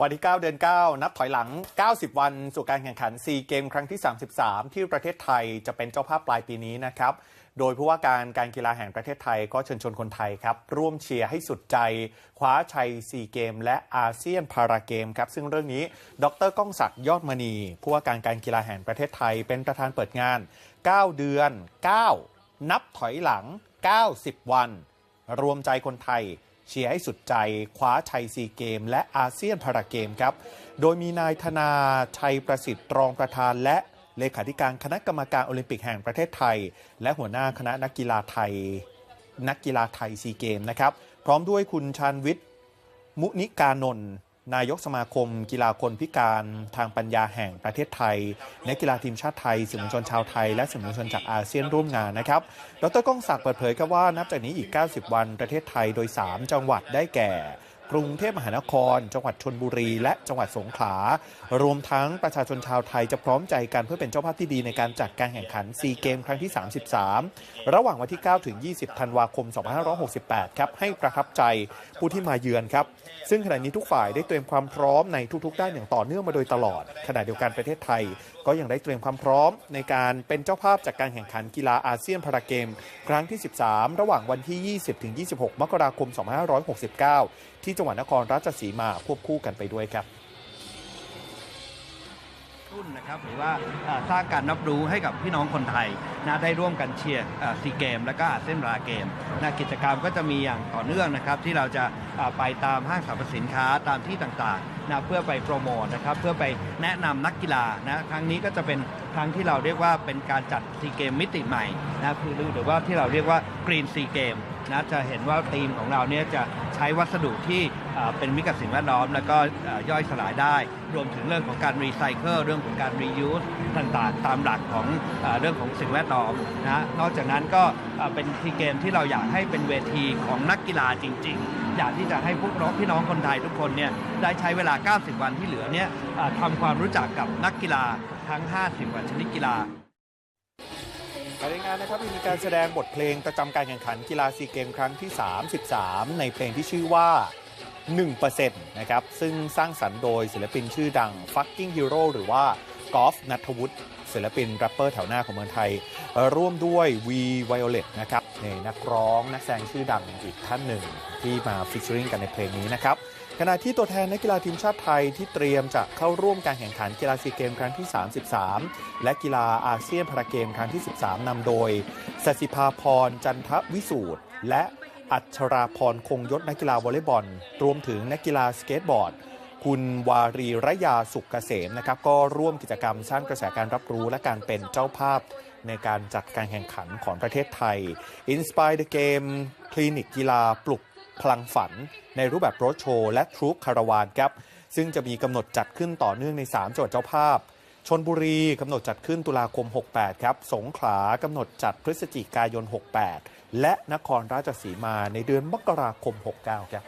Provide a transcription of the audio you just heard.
วันที่ 9 เดือน 9 นับถอยหลัง 90 วัน สู่การแข่งขันซีเกมครั้งที่ 33 ที่ประเทศไทยจะเป็นเจ้าภาพปลายปีนี้นะครับ โดยผู้ว่าการการกีฬาแห่งประเทศไทยก็เชิญชวนคนไทยครับ ร่วมเชียร์ให้สุดใจ คว้าชัยซีเกม และอาเซียนพาราเกมครับ ซึ่งเรื่องนี้ ดรก้องศักดิ์ยอดมณี ผู้ว่าการการกีฬาแห่งประเทศไทย เป็นประธานเปิดงาน 9 เดือน 9 นับถอยหลัง 90 วัน รวมใจคนไทย เชียร์ให้สุดใจคว้าชัยซีเกม และอาเซียนพาราเกมครับ โดยมีนายธนาชัยประสิทธิ์รองประธานและเลขาธิการคณะกรรมการโอลิมปิกแห่งประเทศไทย และหัวหน้าคณะนักกีฬาไทย นักกีฬาไทยซีเกมนะครับ พร้อมด้วยคุณชานวิทย์ มุนิกานนท์ นายกสมาคม กีฬาคนพิการทางปัญญาแห่งประเทศไทยนักกีฬาทีมชาติไทยสื่อมวลชนชาวไทย และสื่อมวลชนจากอาเซียนร่วมงานนะครับ ดรก้องศักดิ์เปิดเผยครับว่านับจากนี้อีก 90 วันประเทศไทยโดย 3 จังหวัดได้แก่ กรุงเทพมหานคร จังหวัดชนบุรี และจังหวัดสงขลารวมทั้งประชาชนชาวไทยจะพร้อมใจกันเพื่อเป็นเจ้าภาพที่ดีในการจัดการแข่งขันซีเกมครั้งที่ 33 ระหว่างวันที่ 9 ถึง 20 ธันวาคม 2568 ครับ ให้ประทับใจผู้ที่มาเยือนครับ ซึ่งขณะนี้ทุกฝ่ายได้เตรียมความพร้อมในทุกๆด้านอย่างต่อเนื่องมาโดยตลอด ขณะเดียวกันประเทศไทย ก็ยังได้เตรียมความพร้อมในการเป็นเจ้าภาพจากการแข่งขันกีฬาอาเซียนพาราเกม ครั้งที่ 13 ระหว่างวันที่ 20 ถึง 26 มกราคม 2569 ที่จังหวัดนครราชสีมาควบคู่กันไปด้วยครับรุ่นนะครับหรือว่าสร้างการรับรู้ให้กับพี่น้องคนไทยนะได้ร่วมกันเชียร์ซีเกม และก็อาเซียนราเกมนะกิจกรรมก็จะมีอย่างต่อเนื่องนะครับ ที่เราจะไปตามห้างสรรพสินค้าตามที่ต่างๆนะเพื่อไปโปรโมทนะครับเพื่อไปแนะนำนักกีฬานะครั้งนี้ก็จะเป็นครั้งที่เราเรียกว่าเป็นการจัดซีเกมมิติใหม่นะคือหรือว่าที่เราเรียกว่ากรีนซีเกมนะจะเห็นว่าธีมของเราเนี่ยจะ ใช้วัสดุที่เป็นมิตรกับสิ่งแวดล้อม แล้วก็ย่อยสลายได้ รวมถึงเรื่องของการรีไซเคิลเรื่องของการ reuse ต่างๆ ตามหลักของเอเรื่องของสิ่งแวดล้อมนะนอกจากนั้นก็เป็นทีเกมที่เราอยากให้เป็นเวทีของนักกีฬาจริง ๆ อยากที่จะให้พวกน้องพี่น้องคนไทยทุกคนเนี่ยได้ใช้เวลา 90 วันที่เหลือเนี่ยทำความรู้จักกับนักกีฬาทั้ง 50กว่าชนิดกีฬา ภายในงานนะครับมีการแสดงบทเพลงประจำการแข่งขันกีฬาซีเกมครั้งที่ 33 ในเพลงที่ชื่อว่า 1%นะครับ ซึ่งสร้างสรรค์โดยศิลปินชื่อดัง Fucking Hero หรือว่า กอล์ฟนัทวุฒิศิลปินแรปเปอร์แถวหน้าของเมืองไทย ร่วมด้วย V Violet นะครับในนักร้องนักแสดงชื่อดังอีกท่านหนึ่งที่มาฟิชเชอริงกันในเพลงนี้นะครับขณะที่ตัวแทนนักกีฬาทีมชาติไทยที่เตรียมจะเข้าร่วมการแข่งขันกีฬาซีเกมครั้งที่ 33 และกีฬาอาเซียนพาราเกมครั้งที่ 13 นำโดยสสิภาพรจันทวิสูตรและอัชราพรคงยศนักกีฬาวอลเลย์บอล รวมถึงนักกีฬาสเกตบอร์ด คุณวารีระยาสุขเกษมนะครับก็ร่วมกิจกรรมสร้างกระแสการรับรู้และการเป็นเจ้าภาพในการจัดการแข่งขันของประเทศไทย Inspire the Game คลินิกกีฬาปลุกพลังฝัน ในรูปแบบโรดโชว์และทรูปคาราวานครับ ซึ่งจะมีกำหนดจัดขึ้นต่อเนื่องใน 3จังหวัดเจ้าภาพ ชนบุรีกำหนดจัดขึ้นตุลาคม 68 ครับ สงขลากำหนดจัดพฤศจิกายน 68 และนครราชสีมาในเดือนมกราคม 69 ครับ